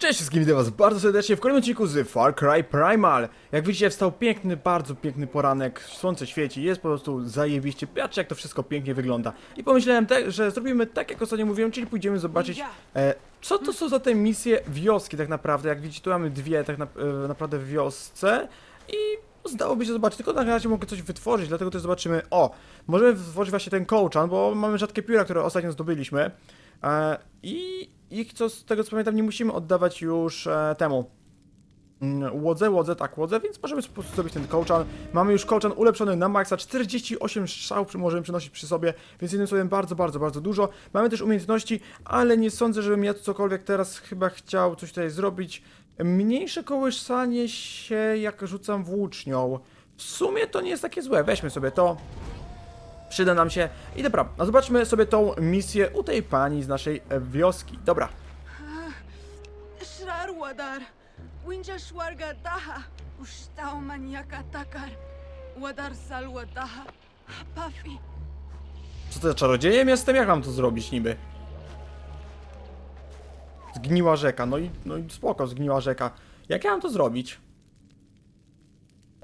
Cześć wszystkim, witam was bardzo serdecznie w kolejnym odcinku z Far Cry Primal. Jak widzicie wstał piękny, bardzo piękny poranek, słońce świeci, jest po prostu zajebiście, patrzcie jak to wszystko pięknie wygląda. I pomyślałem, te, że zrobimy tak jak ostatnio mówiłem, czyli pójdziemy zobaczyć e, co to są za te misje wioski tak naprawdę. Jak widzicie tu mamy dwie tak na, e, naprawdę w wiosce i zdałoby się zobaczyć, tylko na razie mogę coś wytworzyć, dlatego też zobaczymy. O, możemy wytworzyć właśnie ten kołczan, bo mamy rzadkie pióra, które ostatnio zdobyliśmy. E, I ich, co z tego co pamiętam, nie musimy oddawać już e, temu. Mm, Łodze, łodze, tak, łodze, więc możemy po prostu zrobić ten kołczan. Mamy już kołczan ulepszony na maksa, 48 strzał możemy przenosić przy sobie, więc jednym słowem bardzo, bardzo, bardzo dużo. Mamy też umiejętności, ale nie sądzę, żebym ja cokolwiek teraz chyba chciał coś tutaj zrobić. Mniejsze kołysanie się, jak rzucam włócznią. W sumie to nie jest takie złe, weźmy sobie to. Przyda nam się. I dobra, no zobaczmy sobie tą misję u tej pani z naszej wioski. Dobra. Shrar wadar, winja shwarga daha, ustao maniaka takar, wadar salwa daha, pafi. Co to za czarodziejem jestem? Jak mam to zrobić niby? Zgniła rzeka, no i, no i spoko, zgniła rzeka. Jak ja mam to zrobić?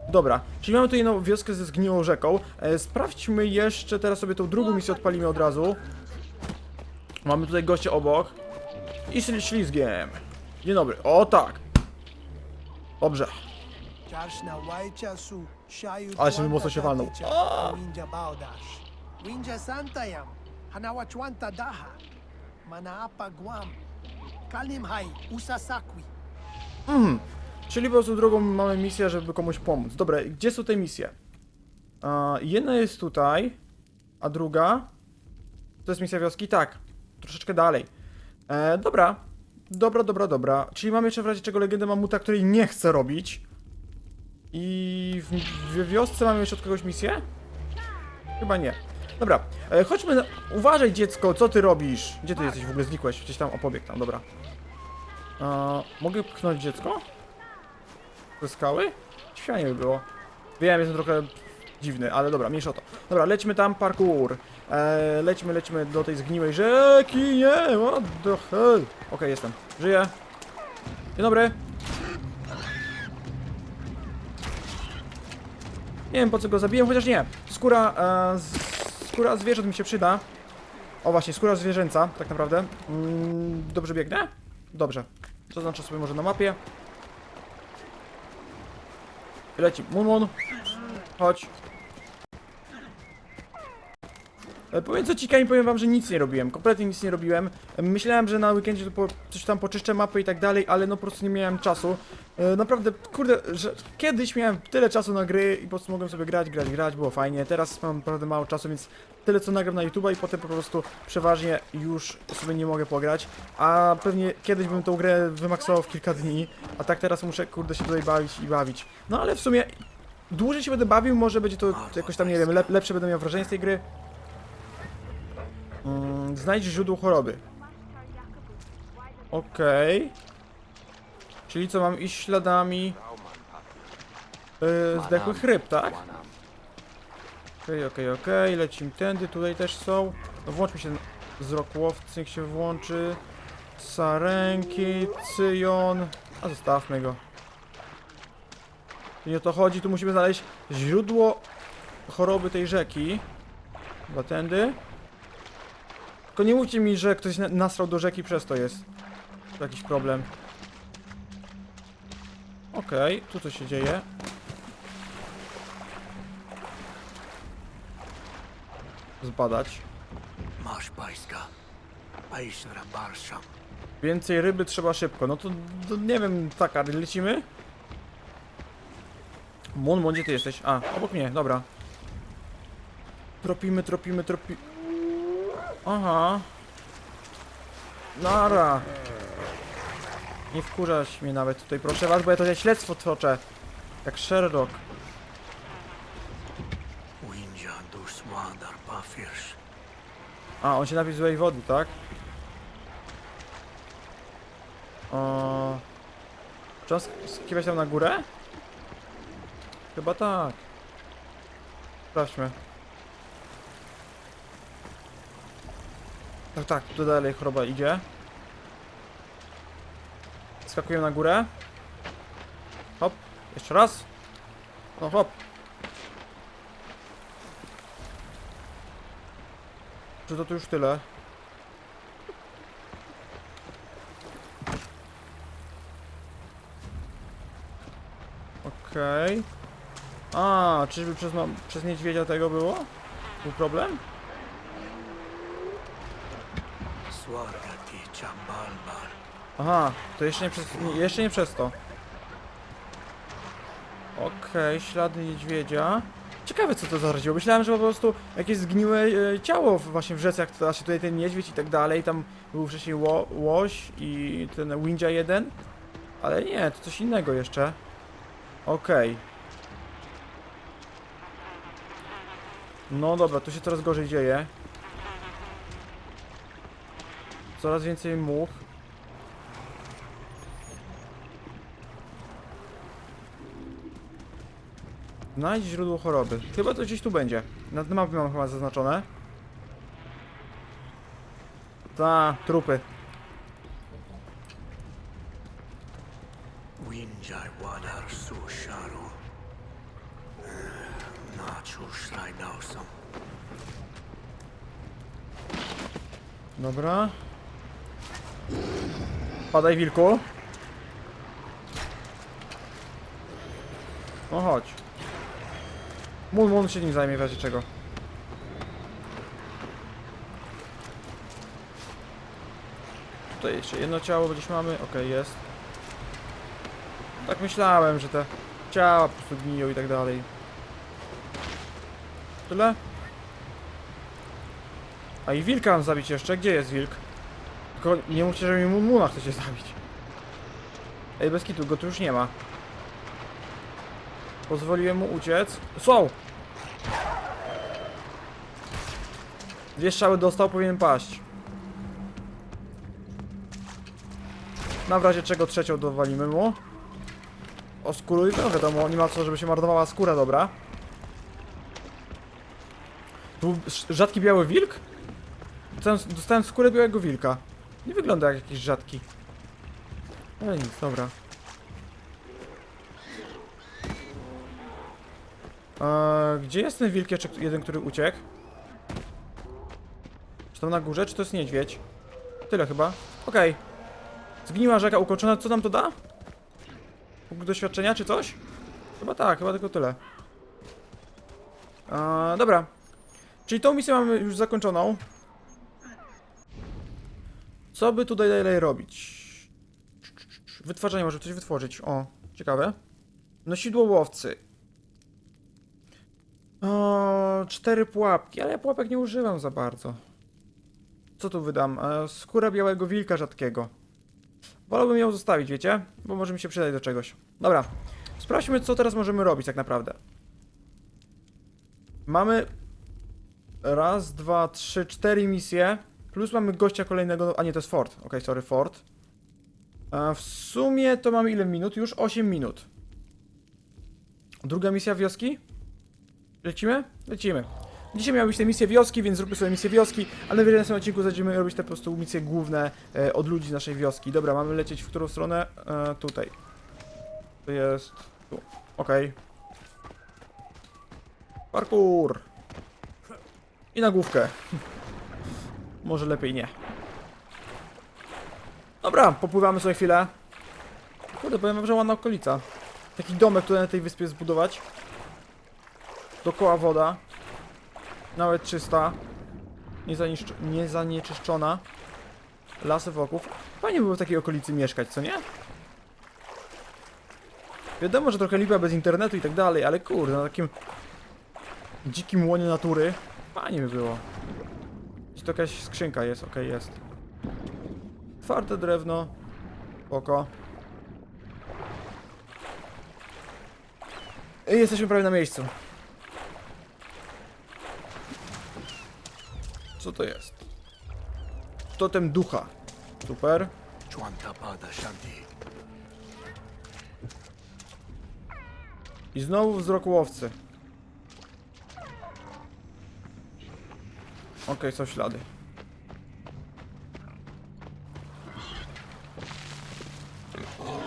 Dobra, czyli mamy tutaj jedną wioskę ze zgniłą rzeką. E, sprawdźmy jeszcze, teraz sobie tą drugą misję odpalimy od razu. Mamy tutaj goście obok. I ślizgiem. Dzień dobry, o tak. Dobrze. Ale się mocno się walnął. Mhm. Czyli po prostu drugą mamy misję, żeby komuś pomóc. Dobra, gdzie są te misje? A, jedna jest tutaj, a druga... To jest misja wioski? Tak. Troszeczkę dalej. E, dobra. Dobra, dobra, dobra. Czyli mamy jeszcze w razie czego legendę mamuta, której nie chcę robić. I w, w wiosce mamy jeszcze od kogoś misję? Chyba nie. Dobra, e, chodźmy na... Uważaj dziecko, co ty robisz? Gdzie ty jesteś w ogóle? Znikłeś, gdzieś tam opobieg tam, dobra. A, mogę pchnąć dziecko? Ze skały? Świetnie by było. Wiem, jestem trochę dziwny, ale dobra, mniejsza o to. Dobra, lećmy tam, parkour. E, lećmy, lećmy do tej zgniłej rzeki, nie, what the hell. Okej, jestem, żyję. Dzień dobry. Nie wiem po co go zabiłem, chociaż nie. Skóra, e, skóra zwierząt mi się przyda. O właśnie, skóra zwierzęca, tak naprawdę. Mm, dobrze biegnę? Dobrze. Zaznaczę sobie może na mapie. Leci. Mumun. Chodź. E, Pomiędzy cikami powiem wam, że nic nie robiłem, kompletnie nic nie robiłem. E, Myślałem, że na weekendzie to po, coś tam poczyszczę mapy i tak dalej, ale no po prostu nie miałem czasu. E, Naprawdę, kurde, że kiedyś miałem tyle czasu na gry i po prostu mogłem sobie grać, grać, grać, było fajnie. Teraz mam naprawdę mało czasu, więc tyle co nagram na YouTube i potem po prostu przeważnie już sobie nie mogę pograć. A pewnie kiedyś bym tą grę wymaksował w kilka dni, a tak teraz muszę, kurde, się tutaj bawić i bawić. No ale w sumie dłużej się będę bawił, może będzie to jakoś tam, nie wiem, lep, lepsze będę miał wrażenie z tej gry. Mm, znajdź źródło choroby. Okej. Czyli co, mam iść śladami yy, zdechłych ryb, tak? Okej, okej, okej, lecimy tędy, tutaj też są. No włączmy się wzrok łowcy, niech się włączy. Sarenki, cyjon. A zostawmy go. Nie o to chodzi, tu musimy znaleźć źródło choroby tej rzeki. Chyba tędy. Tylko nie mówcie mi, że ktoś na- nasrał do rzeki przez to jest. Jakiś problem. Okej, tu co się dzieje? Zbadać. Masz Barsham. Więcej ryby trzeba szybko. No to, to nie wiem, taka, lecimy? Mon, Mon, gdzie ty jesteś? A, obok mnie, dobra. Tropimy, tropimy, tropi... Aha. Nara. Nie wkurzać mnie nawet tutaj, proszę was, bo ja to śledztwo toczę. Jak Sherlock. A, on się napił złej wody, tak? O... Czy on sk- skiwać tam na górę? Chyba tak. Sprawdźmy. Tak, tak, tu dalej choroba idzie. Skakuję na górę. Hop, jeszcze raz. No hop. Czy to tu już tyle? Okej. A, czyżby przez, przez niedźwiedzia tego było? Był problem? Aha, to jeszcze nie przez, nie, jeszcze nie przez to. Okej, ślady niedźwiedzia. Ciekawe co to zaraziło. Myślałem, że po prostu jakieś zgniłe e, ciało w- właśnie w rzece, jak to właśnie tutaj ten niedźwiedź i tak dalej. Tam był wcześniej ło, łoś i ten Windzia 1. Ale nie, to coś innego jeszcze. Okej. No dobra, tu się coraz gorzej dzieje. Coraz więcej much. Znajdź źródło choroby. Chyba to gdzieś tu będzie. Na mapie mam chyba zaznaczone. Ta, trupy. Winjai Wadar Susharu. Nachush Raidausam. Dobra. Padaj wilku. No chodź. Mun Mun się nim zajmie w razie czego. Tutaj jeszcze jedno ciało gdzieś mamy. Okej, jest. Tak myślałem, że te ciała po prostu gniją i tak dalej. Tyle? A i wilka mam zabić jeszcze? Gdzie jest wilk? Tylko nie mówcie, że mi Mun Muna chcecie zabić. Ej, bez kitu, go tu już nie ma. Pozwoliłem mu uciec. Są! Dwie strzały dostał, powinien paść. Na razie czego trzecią dowalimy mu. Oskuruj, no wiadomo, nie ma co, żeby się marnowała skóra, dobra. Tu był rzadki biały wilk? Dostałem skórę białego wilka. Nie wygląda jak jakiś rzadki. Ale nic, dobra. Gdzie jest ten wilk jeszcze jeden, który uciekł? Czy tam na górze, czy to jest niedźwiedź? Tyle chyba. Okej. Zgniła rzeka ukończona, co nam to da? Punkt doświadczenia, czy coś? Chyba tak, chyba tylko tyle. Dobra. Czyli tą misję mamy już zakończoną. Co by tutaj dalej robić? Wytwarzanie, może coś wytworzyć. O, ciekawe. Nosidło łowcy. O, cztery pułapki, ale ja pułapek nie używam za bardzo. Co tu wydam? E, skóra białego wilka rzadkiego. Wolałbym ją zostawić, wiecie? Bo może mi się przydać do czegoś. Dobra. Sprawdźmy, co teraz możemy robić tak naprawdę. Mamy raz, dwa, trzy, cztery misje. Plus mamy gościa kolejnego. A nie, to jest Ford. Okej, sorry, Ford. A w sumie to mamy ile minut? Już 8 minut. Druga misja wioski? Lecimy? Lecimy. Dzisiaj miały być te misje wioski, więc zróbmy sobie misję wioski, ale w następnym odcinku będziemy robić te po prostu misje główne e, od ludzi z naszej wioski. Dobra, mamy lecieć w którą stronę? E, tutaj. To jest... tu. Okej. Parkour! I na główkę. Może lepiej nie. Dobra, popływamy sobie chwilę. Kurde, powiem wam, że ładna okolica. Taki domek tutaj na tej wyspie zbudować. Dookoła woda. Nawet czysta. Niezanieczyszczona. Lasy wokół. Fajnie było w takiej okolicy mieszkać, co nie? Wiadomo, że trochę lipa bez internetu i tak dalej, ale kurde, na takim dzikim łonie natury fajnie by było. Gdzieś to jakaś skrzynka jest, okej, jest. Twarde drewno. Oko. I jesteśmy prawie na miejscu. Co to jest? Totem ducha. Super. I znowu wzrok łowcy. Okej, okay, są ślady. O.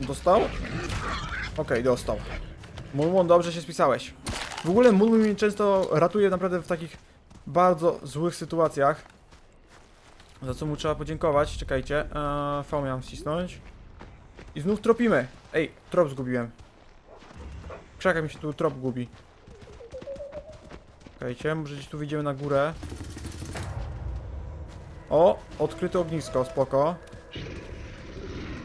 Dostał? Okej, okay, dostał. Mulmun, dobrze się spisałeś. W ogóle Mulmun mnie często ratuje naprawdę w takich bardzo złych sytuacjach. Za co mu trzeba podziękować. Czekajcie. Eee, V miałem ścisnąć. I znów tropimy. Ej, trop zgubiłem. Krzaka mi się tu trop gubi. Czekajcie, może gdzieś tu wyjdziemy na górę. O, odkryte ognisko, spoko.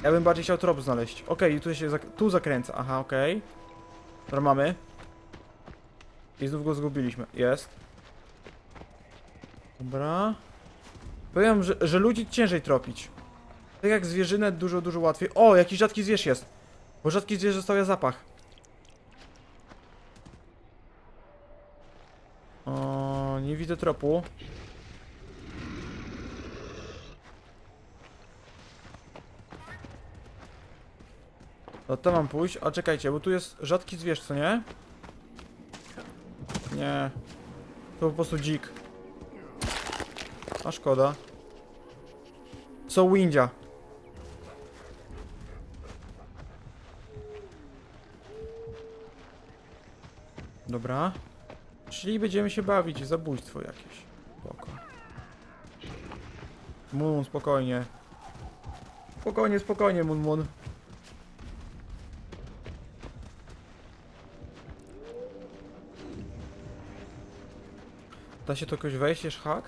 Ja bym bardziej chciał trop znaleźć. Okej, tu się zak tu zakręca. Aha, okej. Dobra, mamy. I znów go zgubiliśmy. Jest. Dobra. Powiem, że, że ludzi ciężej tropić. Tak jak zwierzynę dużo, dużo łatwiej. O, jakiś rzadki zwierz jest. Bo rzadki zwierz zostawia zapach. Tropu. To tam mam pójść. A czekajcie, bo tu jest rzadki zwierz, co nie? Nie. To po prostu dzik. A szkoda. Są windzia. Dobra. Czyli będziemy się bawić zabójstwo jakieś. Spoko. Mun, spokojnie. Spokojnie, spokojnie, Mun Mun. Da się to jakoś wejść, jest hak?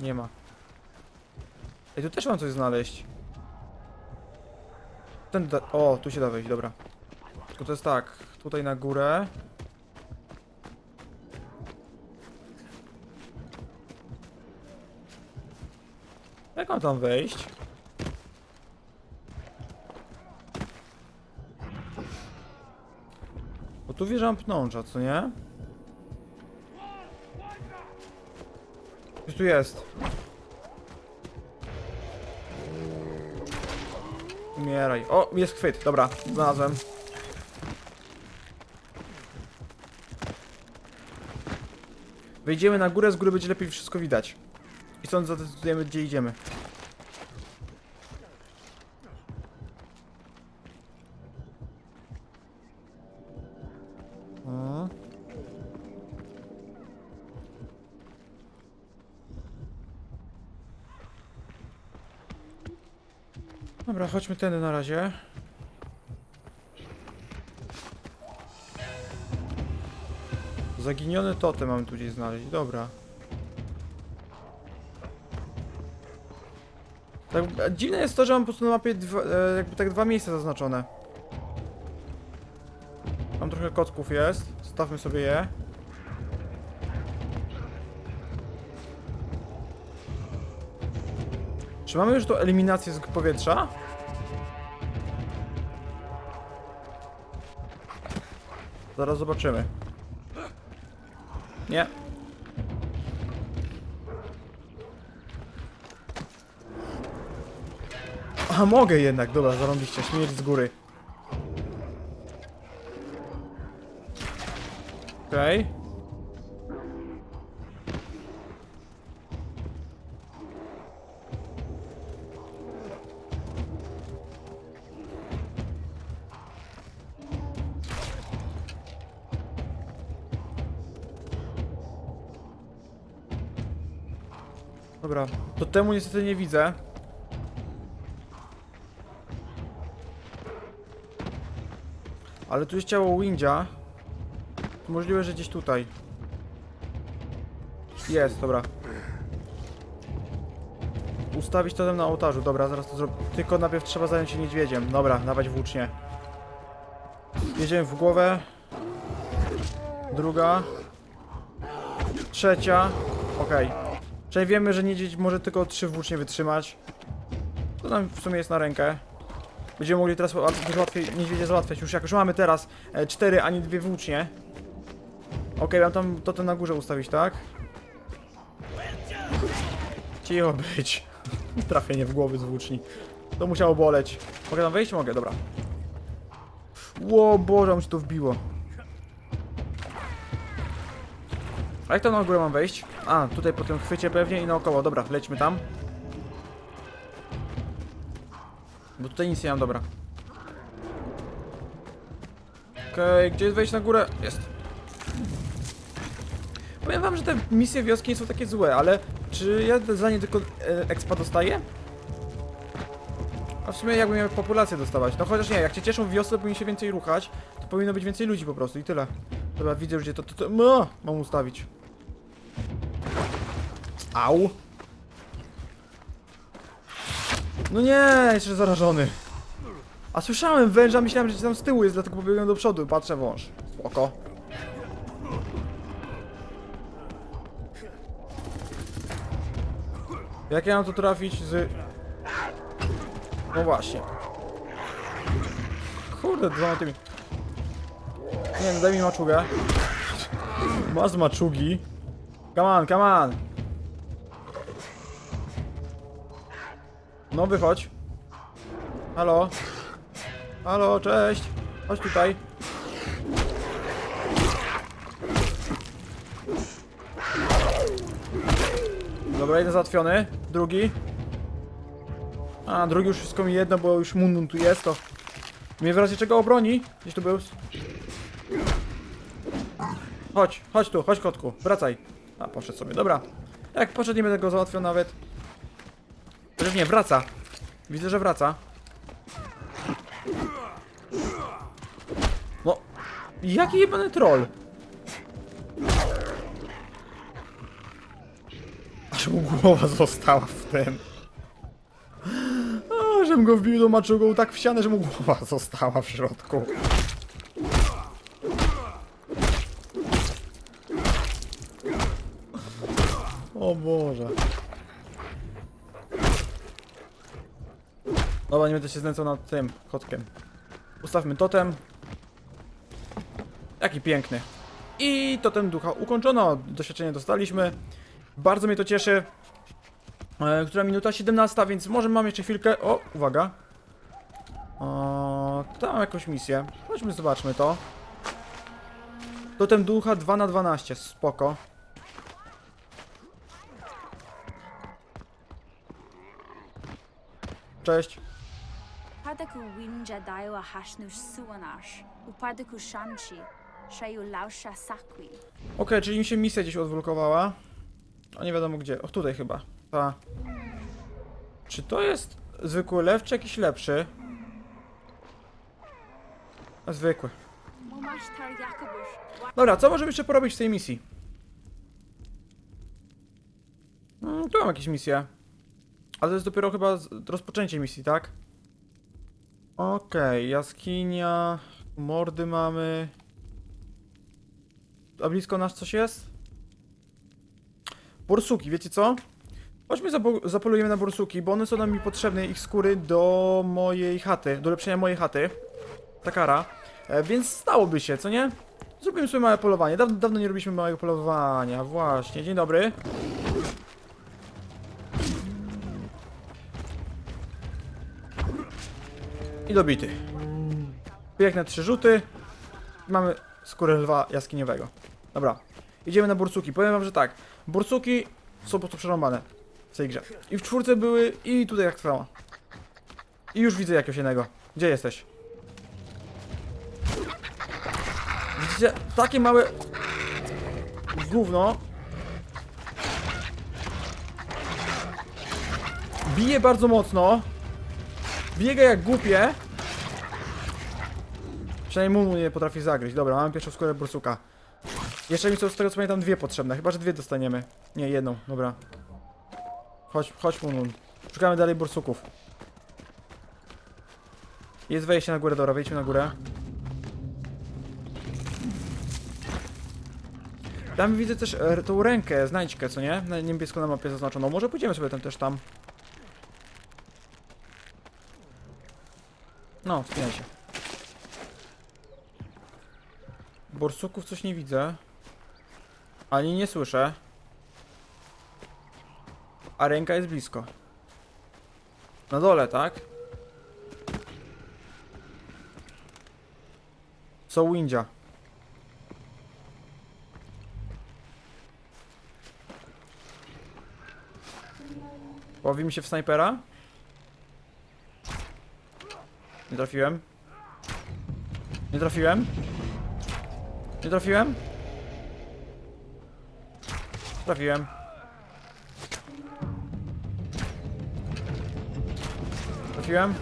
Nie ma. Ej, tu też mam coś znaleźć. Ten da... O, tu się da wejść, dobra. Tylko to jest tak, tutaj na górę. Jak mam tam wejść? Bo tu wierzam pnącza, co nie? Gdzieś tu jest. Umieraj. O, jest chwyt. Dobra, znalazłem. Wejdziemy na górę, z góry będzie lepiej wszystko widać. Stąd zadecydujemy, gdzie idziemy. Dobra, chodźmy tędy na razie. Zaginiony totem mamy tu gdzieś znaleźć, dobra. Tak, dziwne jest to, że mam po prostu na mapie dwa, e, jakby tak dwa miejsca zaznaczone. Tam trochę kotków jest, stawmy sobie je. Czy mamy już tą eliminację z powietrza? Zaraz zobaczymy. Nie. A mogę jednak, dobra, zarąbiście, śmierć z góry. Okej. Dobra, to temu niestety nie widzę. Ale tu jest ciało Windzia. Możliwe, że gdzieś tutaj. Jest, dobra. Ustawić totem na ołtarzu, dobra, zaraz to zrobię. Tylko najpierw trzeba zająć się niedźwiedziem. Dobra, dawać włócznie. Jedziemy w głowę. Druga. Trzecia. Okej. Czyli wiemy, że niedźwiedź może tylko trzy włócznie wytrzymać. To nam w sumie jest na rękę. Będziemy mogli teraz dużo łatwiej niedźwiedzie załatwiać. Już jak już mamy teraz e, cztery, a nie dwie włócznie. Okej, mam tam to na górze ustawić, tak? Cicho być. Trafienie w głowy z włóczni. To musiało boleć. Mogę tam wejść? Mogę, dobra. Ło, Boże, mi się to wbiło. A jak to na górę mam wejść? A, tutaj po tym chwycie pewnie i naokoło. Dobra, lećmy tam. Bo tutaj nic nie mam, dobra. Okej, okay, gdzie jest wejście na górę? Jest. Powiem wam, że te misje wioski nie są takie złe, ale czy ja za nie tylko e, expa dostaję? A w sumie jakbym miał populację dostawać. No chociaż nie, jak cię cieszą wiosce, powinien się więcej ruchać, to powinno być więcej ludzi po prostu i tyle. Dobra, widzę, że to... to, to ma, mam ustawić. Au! No nie, jeszcze zarażony. A słyszałem węża, myślałem, że tam z tyłu jest, dlatego pobiegłem do przodu. Patrzę wąż. Spoko. Jak ja mam tu trafić z... No właśnie. Kurde, dwoma tymi... Nie wiem, daj mi maczugę. Masz maczugi. Come on, come on. No wychodź. Halo? Halo, cześć. Chodź tutaj. Dobra, jeden załatwiony. Drugi. A, drugi już wszystko mi jedno, bo już Mundun tu jest, to... Mnie w razie czego obroni. Gdzieś tu był. Chodź, chodź tu, chodź kotku, wracaj. A, poszedł sobie, dobra. Jak poszedł, nie będę go załatwiał nawet. Nie, wraca. Widzę, że wraca. No, jaki jebany troll. Aż mu głowa została w tym. A, go wbił do maczugą tak w ścianę, że mu głowa została w środku. O Boże. Dobra, nie będę się znęcał nad tym kotkiem. Ustawmy totem. Jaki piękny. I totem ducha ukończono. Doświadczenie dostaliśmy. Bardzo mnie to cieszy. E, która minuta 17, więc może mam jeszcze chwilkę. O, uwaga. O, tam jakąś misję. Chodźmy, zobaczmy to. Totem ducha 2 na 12 spoko. Cześć. Padaku winja daiwa hashnush suanash, upadaku shanchi, shayu lausha sakwi. Okej, czyli mi się misja gdzieś odblokowała. A nie wiadomo gdzie. O, tutaj chyba. Ta. Czy to jest zwykły lew, czy jakiś lepszy? Zwykły. Mumash tar yakabush, Dobra, co możemy jeszcze porobić w tej misji? Mm, tu mam jakieś misje. Ale to jest dopiero chyba z- rozpoczęcie misji, tak? Okej, jaskinia. Mordy mamy. A blisko nas coś jest? Borsuki, wiecie co? Chodźmy zapo- zapolujemy na borsuki, bo one są nam mi potrzebne, ich skóry do mojej chaty, do lepszenia mojej chaty. Takara. E, więc stałoby się, co nie? Zrobimy sobie małe polowanie. Dawno, dawno nie robiliśmy małego polowania. Właśnie, dzień dobry. I dobity. Piękne trzy rzuty. Mamy skórę lwa jaskiniowego. Dobra. Idziemy na bursuki. Powiem wam, że tak. Bursuki są po prostu przerąbane w tej grze. I w czwórce były, i tutaj jak samo. I już widzę jakiegoś jednego. Gdzie jesteś? Widzicie? Takie małe gówno bije bardzo mocno biega jak głupie. Przynajmniej Mumu nie potrafi zagryźć. Dobra, mamy pierwszą skórę bursuka jeszcze mi są z tego co pamiętam dwie potrzebne. Chyba, że dwie dostaniemy. Nie, jedną, dobra. Chodź, chodź Mumu szukamy dalej bursuków. Jest wejście na górę, dobra, wejdźmy na górę. Tam widzę też e, tą rękę, znajdźkę, co nie? Na niebiesko na mapie zaznaczoną. Może pójdziemy sobie tam też tam. No, wspinaj się. Borsuków coś nie widzę. Ani nie słyszę. A ręka jest blisko. Na dole, tak? Co Windzia. Ławi mi się w snajpera? Nie trafiłem. Nie trafiłem. Nie trafiłem? Trafiłem. Trafiłem?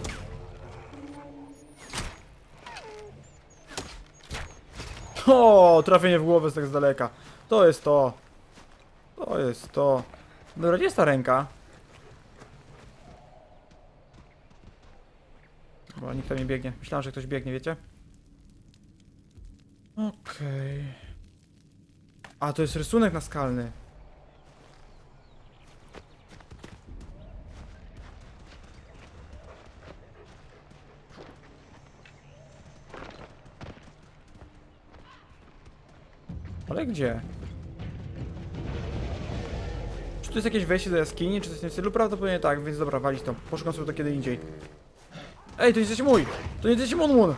O, trafienie w głowę z tak z daleka. To jest to. To jest to. Dobra, gdzie jest ta ręka? Bo nikt tam nie biegnie. Myślałem, że ktoś biegnie, wiecie? Okej. A, to jest rysunek naskalny. Ale gdzie? Czy tu jest jakieś wejście do jaskini, czy coś w tym stylu? Prawdopodobnie tak, więc dobra, walić to. Poszukam sobie to kiedy indziej. Ej, to nie jesteś mój! To nie jesteś Mun Mun!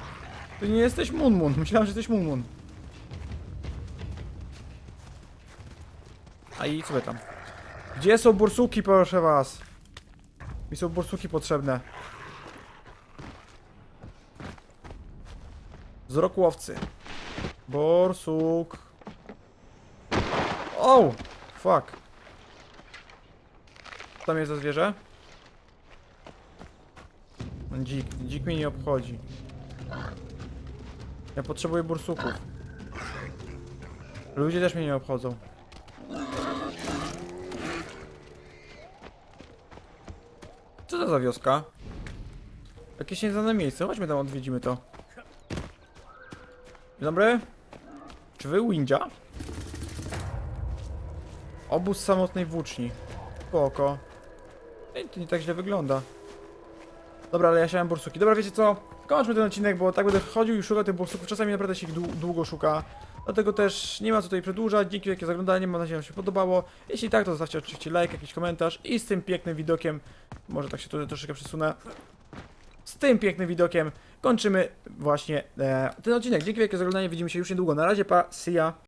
To nie jesteś Mun Mun. Myślałem, że jesteś Mun Mun. A i co tam? Gdzie są bursuki, proszę was? Mi są bursuki potrzebne. Wzrok łowcy. Borsuk. O! Fuck. Co tam jest za zwierzę? Dzik. Dzik mnie nie obchodzi. Ja potrzebuję bursuków. Ludzie też mnie nie obchodzą. Co to za wioska? Jakieś nieznane miejsce. Chodźmy tam, odwiedzimy to. Dzień dobry. Czy wy Windzia? Obóz samotnej włóczni. Spoko. Ej, to nie tak źle wygląda. Dobra, ale ja chciałem bursuki. Dobra, wiecie co? Kończmy ten odcinek, bo tak będę chodził i szukał tych bursuków. Czasami naprawdę się ich dłu- długo szuka. Dlatego też nie ma co tutaj przedłużać. Dzięki wielkie za oglądanie. Mam nadzieję, że się podobało. Jeśli tak, to zostawcie oczywiście like, jakiś komentarz. I z tym pięknym widokiem, może tak się tutaj troszeczkę przesunę. Z tym pięknym widokiem kończymy właśnie e, ten odcinek. Dzięki wielkie za oglądanie. Widzimy się już niedługo. Na razie, pa, see ya.